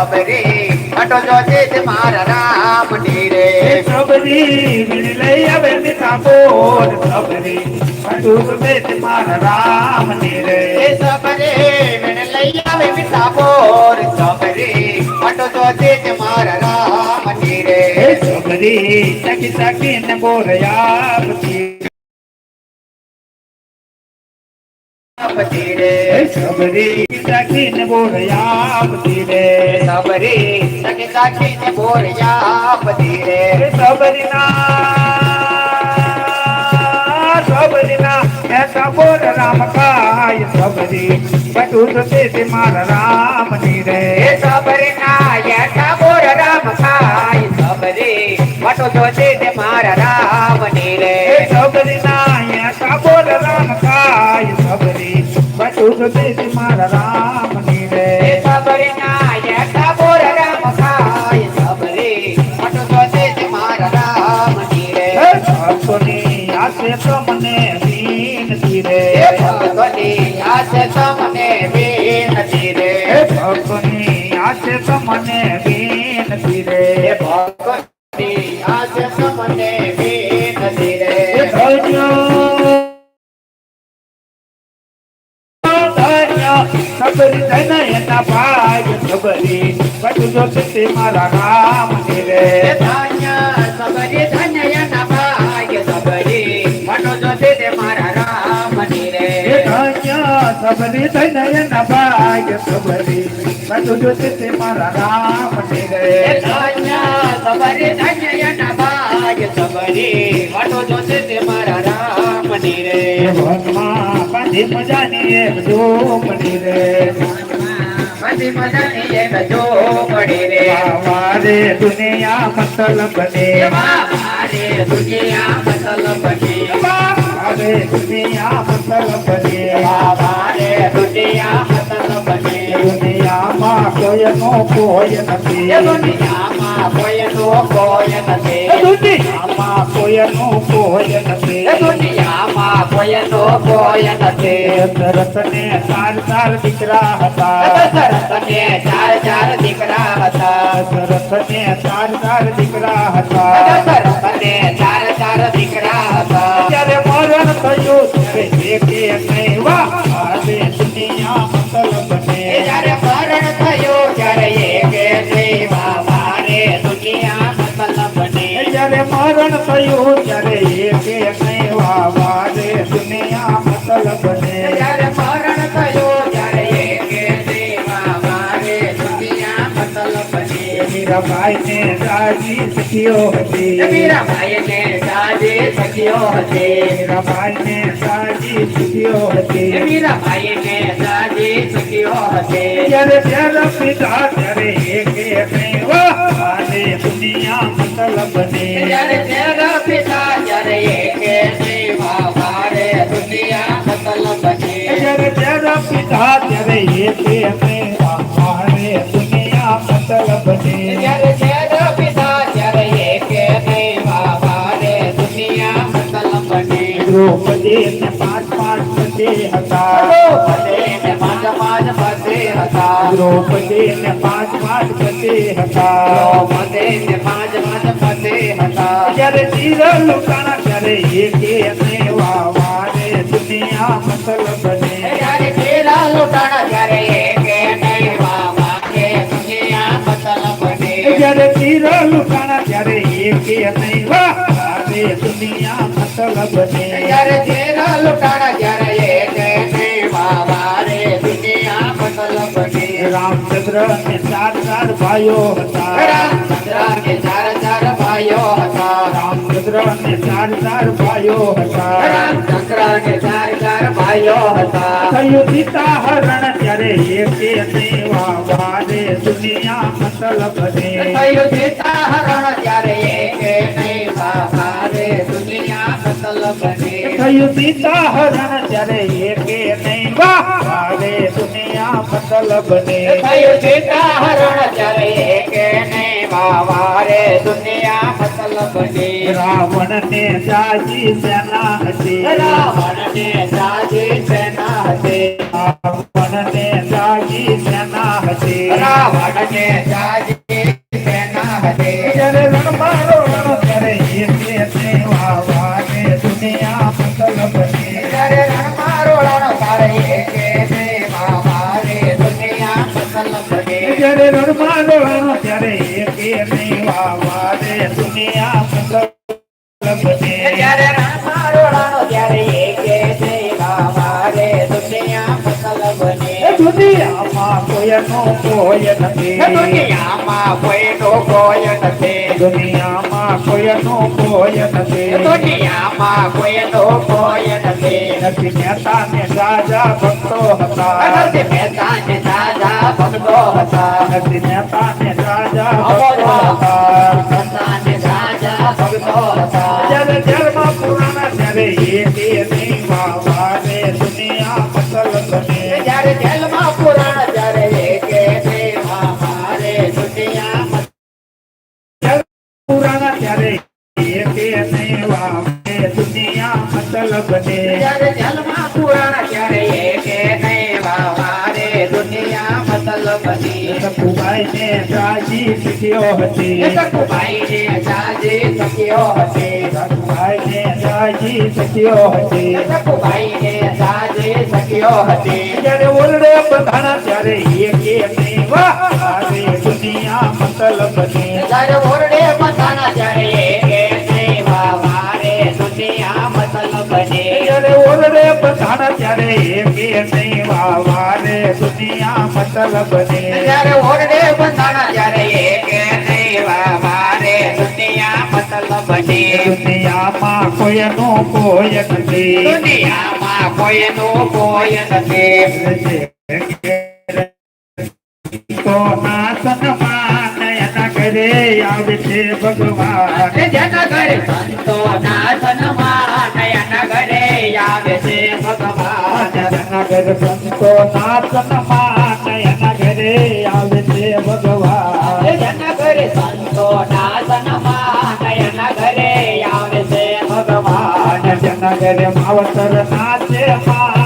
ચોબરી અટો જોજે તે મારા રામ રે. ચોબરી વીણી લઈ આવે તે કાપોર ચોબરી અટો જોજે તે મારા રામ રે. ચોબરી વીણી લઈ આવે તે કાપોર ચોબરી અટો જોજે તે મારા રામ રે. ચોબરી ટકી ટકી ને બોરયા પછી आपकी सबरी सखिन बोरिया आपकी सबरी सखिन सखिन बोरिया आपकी रे सबरीना बोल राम सबरी बटूत से से मार राम नी रे। ऐसा बोल राम काय सबरी बटूत से से मार राम नी ऐसा बोल राम સબરી તે મારા રામની રે સબરી ના યઠા બોર રામ ખાય સબરી જોશે તે મારા રામની રે ભક્તોની આશે તો મને વિનતી રે વિનતી રે ભક્તોની આશે તો મને વિનતી રે એ સબરી ધન એના ભાઈ સબરી બધું જો તે મારા રામની રે ધન્ય સબરી ધન્ય એના ભાગ્ય સબરી બધું જો તે મારા રામની રે ધન્ય સબરી ધન એના ભાઈ સબરી બધું જો તે મારા રામની રે ધન્ય સબરી રે ભગવાન પાંચી મજાની એક જોપડી રે બધી મજાની એક જો પડી રે મારે દુનિયા મતલબ ને મારે દુનિયા મતલબ ની મારે દુનિયા મતલબ ને મારે દુનિયા મતલબ ની દુનિયામાં કોઈ નો કોઈ એ નથી દુનિયામાં કોઈનો કોઈ નથી દુનિયામાં કોઈ નો કોઈ નથી એ દુનિયામાં કોઈનો કોઈ નથી તરત ને ચાર ચાર દીકરા હતા દશરથને ચાર ચાર દીકરા હતા તરત ને ચાર ચાર દીકરા હતા દશરથને ચાર ચાર દીકરા હતા જ્યારે મરણ થયું ત્યારે એકે નહીં વાહ આજે દુનિયા મતલબ એ ને જ્યારે મરણ થયું ત્યારે એકે દેવા મારે દુનિયા મતલબ ને જ્યારે મરણ થયું ત્યારે मेरा भाई ने शादी सखियो हते मेरा भाई ने शादी सखियो हते मेरा भाई ने शादी सखियो हते मेरा भाई ने शादी सखियो हते यार प्यार पिता करे एक में वो आने दुनिया मतलब ने। यार प्यार पिता करे एक में वो रे दुनिया मतलब ने। यार प्यार पिता करे પદે પાંચ પાંચ પદે હતા પદે પાંચ પાંચ પદે હતા દ્રૌપદે પાંચ પાંચ પદે હતા પદે પાંચ પાંચ પદે હતા જ્યારે ચીર લુકાણા ત્યારે એક ને વાવાને દુનિયા મસલ બને. જ્યારે ચીર જયારે ત્યારે એક ને વાવાને બને જ્યારે ચીર લુકાણા ત્યારે એક ને વાવા दुनिया मतलब ने यार तेरा लुटाना यार ये कहने बाबा रे दुनिया मतलब ने रामचंद्र ने चार चार भाइयों हता रामचंद्र ने चार चार भाइयों हता रामचंद्र ने चार चार भाइयों हता रामचंद्र ने चार चार भाइयों हता सयुदिता हरण करे ये कहने बाबा रे दुनिया मतलब ने सयुदिता हरण करे ये कहने बाबा दुनिया बदल कयु पिता के नहीं वारे दुनिया बदल बने कयु पिता हरण चरे के नहीं वारे दुनिया बदल बने रावण ने जाजी सेना हते रावण ने जाजी सेना हते रावण ने जाजी सेना हते रावण ने जा જ્યારે રણમાં ડોળાનો ત્યારે એકે નહીં વાવા દે દુનિયા મતલબ જ્યારે રણમાં ડોળાનો નથી દુનિયામાં કોઈનો કોઈ નથી દુનિયામાં કોઈનો કોઈ નથી કોઈ નથી નથી ને રાજા હતા અનંત મહેતા ને હતા નથી રાજા હતા મહેતા દાદા ભક્તો હતા ये के सेवा में दुनिया मतलब दे जर जलवा पुराण जर ये के सेवा वारे दुनिया मतलब दे सकुबाई ने साजी सकियो हते सकुबाई ने साजी सकियो हते सकुबाई ने साजी सकियो हते सकुबाई ने साजी सकियो हते जर उलड़े बंधना जर ये के सेवा वारे दुनिया मतलब दे जर उलड़े ત્યારે એકે નહીં વાવાને દુનિયા મતલબ બને જ્યારે ઓરડે બંધાણા ત્યારે એકે દેવા મારે દુનિયા મતલબ બની દુનિયામાં કોઈનો કોઈ નથી દુનિયામાં કોઈનું કોઈ નથી તો નાસનમાં નયના કરે આવે છે ભગવાન જેના ઘરે સંતો ના સન્માન નયન ઘરે આવે છે ભગવાન નગર સંતો નાસનમાં નયના ઘરે આવે છે ભગવાન જેના ઘરે સંતો ના સન્માન નયન ઘરે આવે છે ભગવાન જનગર માવતર નાચે માં